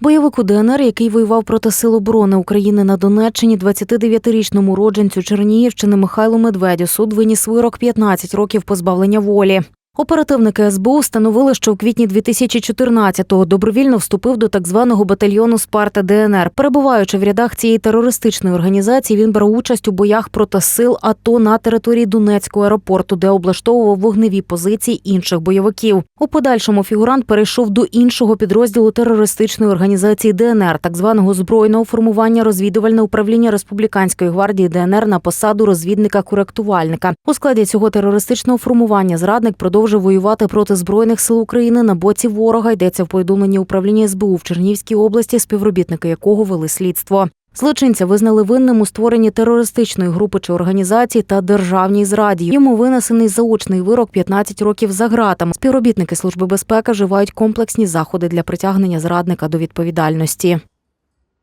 Бойовику ДНР, який воював проти Сил оборони України на Донеччині, 29-річному уродженцю Чернігівщини Михайлу Медведю суд виніс вирок 15 років позбавлення волі. Оперативники СБУ встановили, що в квітні 2014-го добровільно вступив до так званого батальйону Спарта ДНР. Перебуваючи в рядах цієї терористичної організації, він брав участь у боях проти сил АТО на території Донецького аеропорту, де облаштовував вогневі позиції інших бойовиків. У подальшому фігурант перейшов до іншого підрозділу терористичної організації ДНР, так званого збройного формування розвідувальне управління Республіканської гвардії ДНР на посаду розвідника-коректувальника. У складі цього терористичного формування зрадник продовжив воювати проти збройних сил України на боці ворога. Йдеться в повідомленні управління СБУ в Чернігівській області, співробітники якого вели слідство. Злочинця визнали винним у створенні терористичної групи чи організації та державній зраді. Йому винесений заочний вирок 15 років за ґратами. Співробітники служби безпеки вживають комплексні заходи для притягнення зрадника до відповідальності.